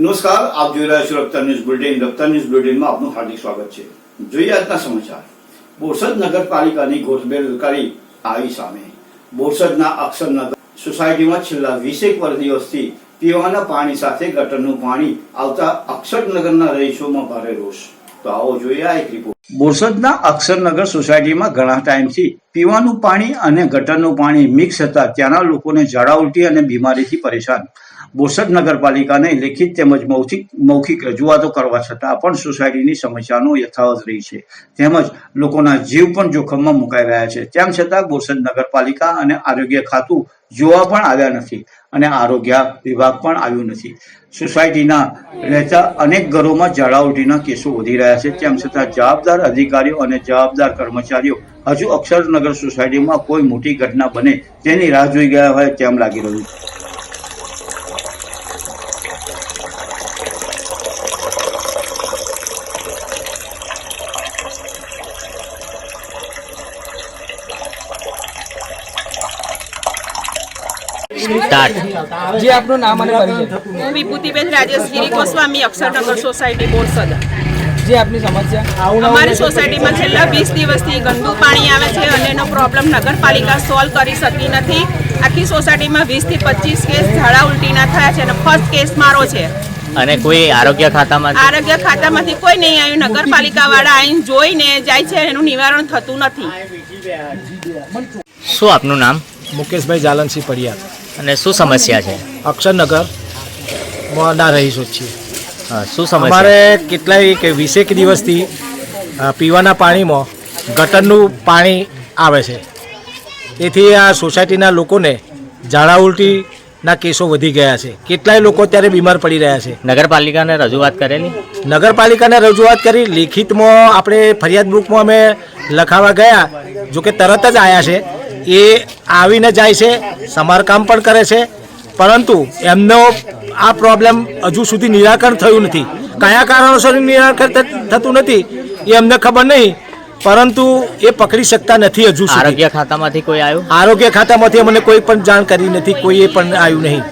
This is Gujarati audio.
નમસ્કાર, આપ જોઈ રહ્યા છો Raftaar news bulletin. Raftaar news બુલેટિનમાં આપનું હાર્દિક સ્વાગત છે. જોઈએ આજના સમાચાર. બોરસદ નગરપાલિકાની ગોઠબેલકારી આવી સામે. બોરસદના અક્ષરનગર સોસાયટીમાં છેલ્લા વીસેક વર્ષ દિવસથી પીવાના પાણી સાથે ગટરનું પાણી આવતા અક્ષરનગરના રહીશોમાં ભારે રોષ. તો આવો જોઈએ આ એક રિપોર્ટ બોરસદના અક્ષરનગર સોસાયટીમાં ઘણા ટાઈમથી પીવાનું પાણી અને ગટરનું પાણી મિક્સ થતા ત્યાંના લોકોને ઝાડા ઉલટી અને બીમારીથી પરેશાન. બોરસદ નગરપાલિકાને લેખિત તેમજ મૌખિક મૌખિક રજૂઆતો કરવા છતાં પણ સોસાયટીની સમસ્યાનો યથાવત રહી છે. તેમજ લોકોના જીવ પણ જોખમમાં મુકાઈ રહ્યા છે. તેમ છતાં બોરસદ નગરપાલિકા અને આરોગ્ય ખાતું જોવા પણ આવ્યા નથી અને આરોગ્ય વિભાગ પણ આવ્યું નથી. સોસાયટીના રહેતા અનેક ઘરોમાં ઝાડા કેસો વધી રહ્યા છે. તેમ છતાં જવાબદાર અધિકારીઓ અને જવાબદાર કર્મચારીઓ હજુ અક્ષરનગર સોસાયટીમાં કોઈ મોટી ઘટના બને તેની રાહ જોઈ ગયા હોય તેમ લાગી રહ્યું છે. સ્ટાર્ટ. જે આપનું નામ અને પરિચય. હું વિભૂતિબેન રાજેશગીરી ગોસ્વામી અક્ષરનગર સોસાયટી બોરસદ. જે આપની સમસ્યા? અમારી સોસાયટીમાં છેલ્લા વીસ દિવસથી ગંદુ પાણી આવે છે અને એનો પ્રોબ્લેમ નગરપાલિકા સોલ્વ કરી શકી નથી. આખી સોસાયટીમાં વીસથી પચીસ કેસ ઝાડા ઉલટીના થયા છે અને ફર્સ્ટ કેસ મારો છે. અને કોઈ આરોગ્ય ખાતામાં? આરોગ્ય ખાતામાંથી કોઈ નહીં આવ્યું. નગરપાલિકા વાળા આવીને જોઈને જાય છે એનું નિવારણ થતું નથી. શું આપનું નામ? મુકેશભાઈ જાલનસિંહ પડિયાર. અને શું સમસ્યા છે? અક્ષરનગર ના રહીશો છીએ. શું સમસ્યા? અમારે કેટલાય કે વીસેક દિવસથી પીવાના પાણીમાં ગટરનું પાણી આવે છે. તેથી આ સોસાયટીના લોકોને ઝાડા ઉલટીના કેસો વધી ગયા છે. કેટલાય લોકો અત્યારે બીમાર પડી રહ્યા છે. નગરપાલિકાને રજૂઆત કરેલી? નગરપાલિકાને રજૂઆત કરી. લેખિતમાં આપણે ફરિયાદ બુકમાં અમે લખાવા ગયા જો કે તરત જ આવ્યા છે. એ આવીને જાય છે સમારકામ પણ કરે છે. પરંતુ એમનો આ પ્રોબ્લેમ હજુ સુધી નિરાકરણ થયું નથી. કયા કારણોસર નિરાકરણ થતું નથી એ અમને ખબર નહીં પરંતુ એ પકડી શકતા નથી હજુ આરોગ્ય ખાતામાંથી કોઈ આવ્યું? આરોગ્ય ખાતામાંથી અમને કોઈ પણ જાણ કરી નથી એ પણ આવ્યું નહીં.